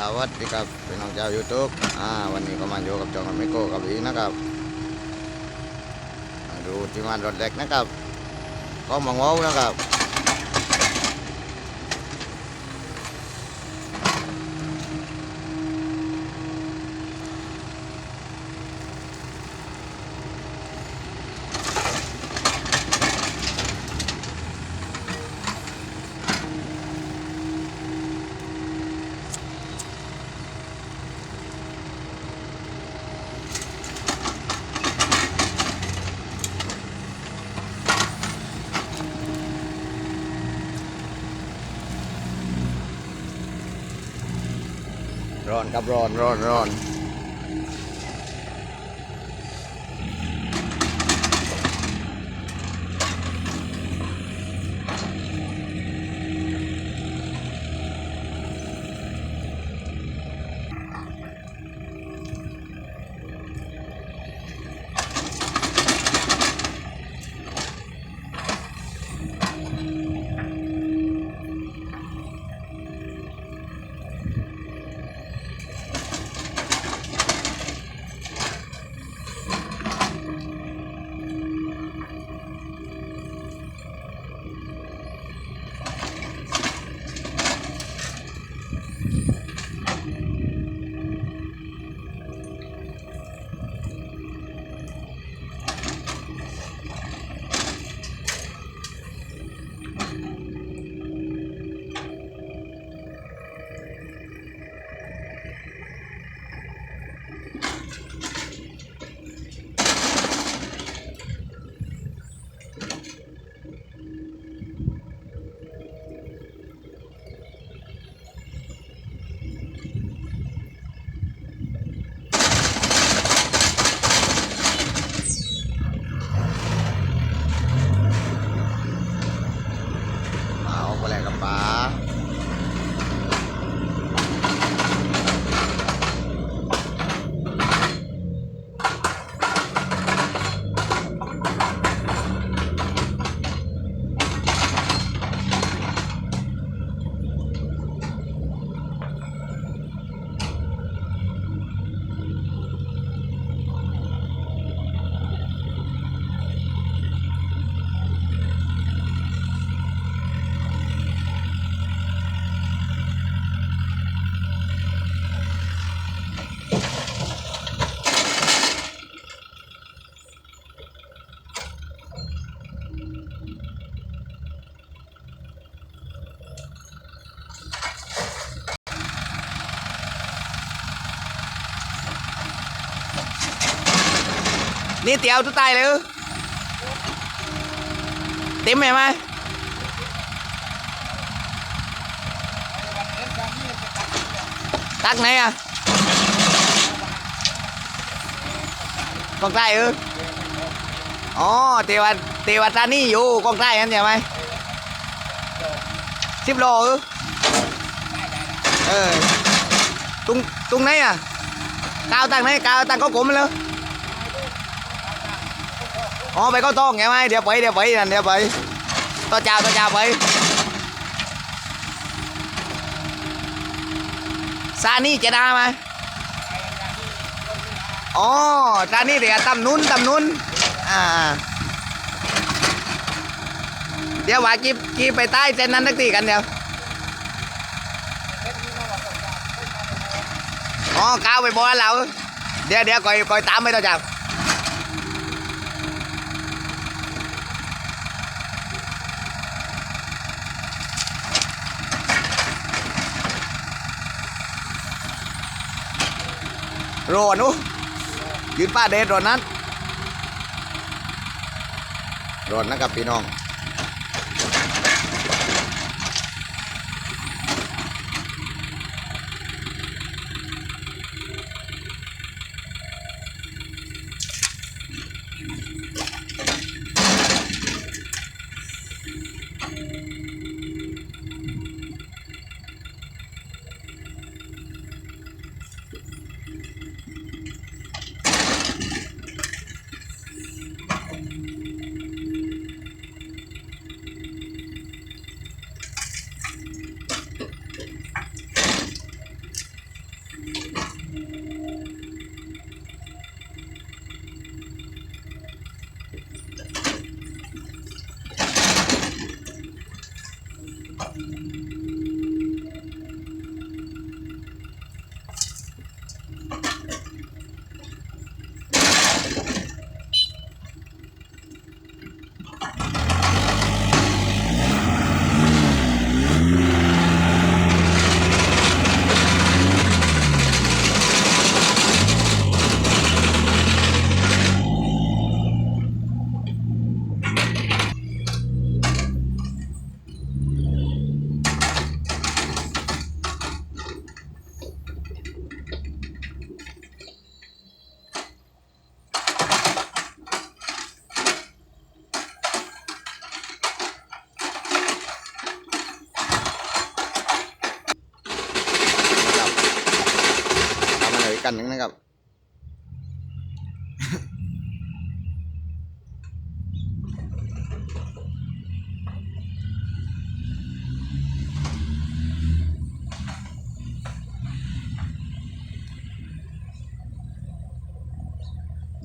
สวัสดีครับพี่น้องชาวยูทูบอ่าวันนี้ก็มาอยู่กับจองกับไมโก้กับอีนะครับมาดูที่มานรถเล็กนะครับก็มังว้าวนะครับ ร้อนครับร้อนร้อนร้อน นี่เตียวทุกตายเลยเหรอเต็มไหมไหมตักไหนอะกองใต้เอออ๋อเทวะเทวตานี่อยู่กองใต้นั่นใช่ไหมสิบโลเออเออตรงตรงไหนอะกาวตังไหนกาวตังก็กลมเลย อ๋อไปก็ต้องไงไหมเดี๋ยวไปเดี๋ยวไปนั่นเดี๋ยวไปต่อจ้าต่อจ้าไปซานี่จะได้ไหมอ๋อซานี่เดี๋ยวตำนุนตำนุนอ่าเดี๋ยวว่ากีกีไปใต้เส้นนั้นตักตีกันเดี๋ยวอ๋อก้าวไปบ่อเราเดี๋ยวเดี๋ยวคอยคอยตามไปต่อจ้า รอนุยืนป้าเดชรอนั้นรอนะครับพี่น้อง กันนะครับ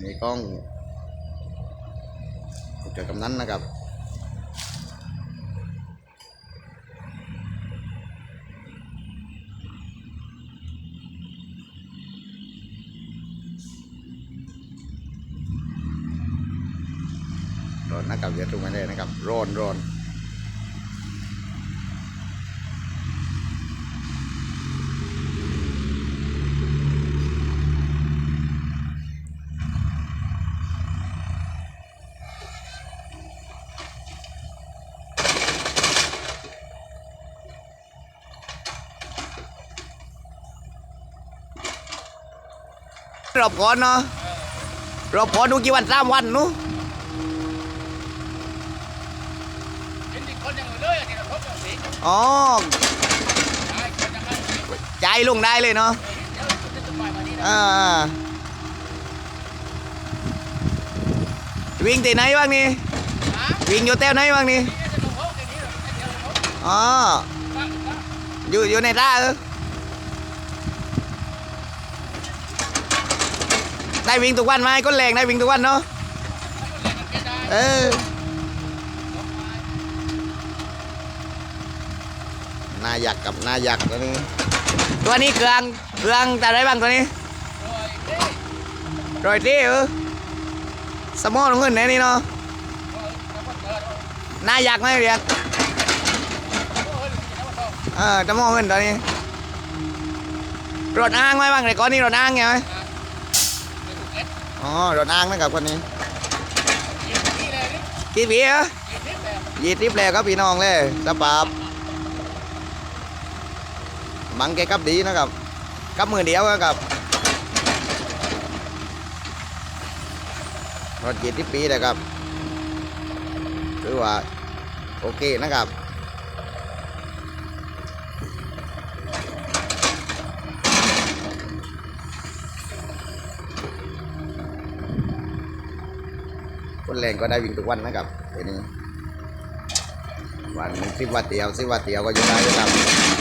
นี่กล้องเกี่ยวกับนั้นนะครับ ร้ อนนะครับเดี๋ยวถูกไม่ได้นะครับร้อนร้อนรอบก่อนเนาะรอบก่อนดูกี่วันสามวันนู้ อ๋อใช่คนยังไงใจลงได้เลยเนาะอ่าวิ่งที่ไหนบ้างนี่วิ่งอยู่แถวไหนบ้างนี่อ๋ออยู่อยู่ในท่าเออได้วิ่งทุกวันไหมก็แรงได้วิ่งทุกวันเนาะเล่นกันแค่ได้เออ หนายักษ์กับหนายักษ์ตัวนี้ตัวนี้เครื่องเครื่องแต่อะไรบ้างตัวนี้โดยที่รอยที่เออสมองเงินไหนนี่เนาะแล้วก็เกิดหนายักษ์ไหมเรียกโอ้ยแล้วก็เออสมองเงินตัวนี้รถอ้างไหมบ้างแต่ก่อนนี้รถอ้างไงไหมอ๋อรถอ้างนะครับคนนี้ยิงนี่เลยนี่กี่ปีอะยิงนี่แบบยี่สิบแล้วครับพี่น้องเลยสปาบ บังแกกับดีนะครับกับมือเดียวนะครับรถยี่สิบปีนะครับคือว่า โอเคนะครับคนแรงก็ได้วิ่งทุกวันนะครับทีนี้วันสิบวัตเดียวสิบวัตเดียวก็อยู่ได้แล้วครับ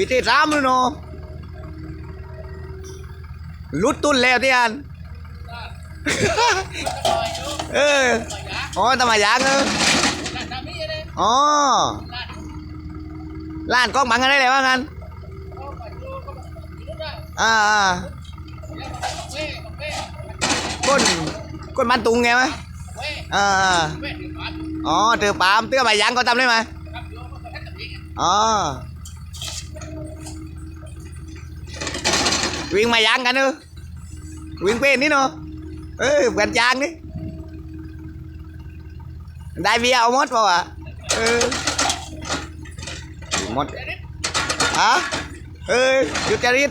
พิธีสามเลยเนาะลุดตุ้นแล้วที่อันเอออ๋อทำไมยังเออด้านด้านนี้เลยอ๋อด้านร้านกล้องบังกันได้เลยว่างั้นเขาไปดูเขาไปดูได้อ่าอ่าแล้วก็เว้เว้ก้นก้นมันตุงไงไหมเว้อ่าอ่าเว้ถึงบ้านอ๋อเตือปามเตือใบยางก็ทำได้ไหมครับโยมก็แค่ตัดเองอ๋ วิ่งมายางกันเนอะวิ่งเป็นนี่เนาะเออเปลี่ยนยางนี่ได้เบียร์เอาหมดเปล่าวะเออหมดฮะเออหยุดจริต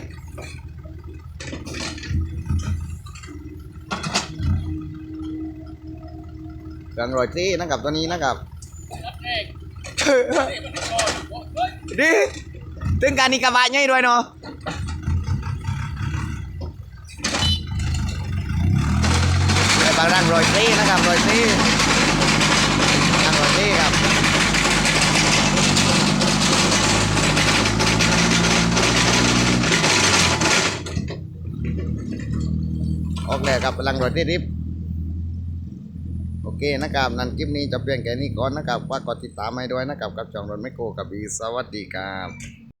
เครื่องโรยที่นะครับตัวนี้นะครับตัดเองนี่มันก่อนเฮ้ยดิถึงการนี้กระบะใหญ่ด้วยเนาะ ฝรั่งโรยซี่นะครับโรยซี่ทางโรยซี่ครับออกแล้วครับฝรั่งโรยซี่ริบโอเคนะครับ นั่นคลิปนี้จะเปลี่ยนแค่นี้ก่อนนะครับว่ากดติดตามให้ด้วยนะครับกับจองรถไมโครกับอีสวัสดีครับ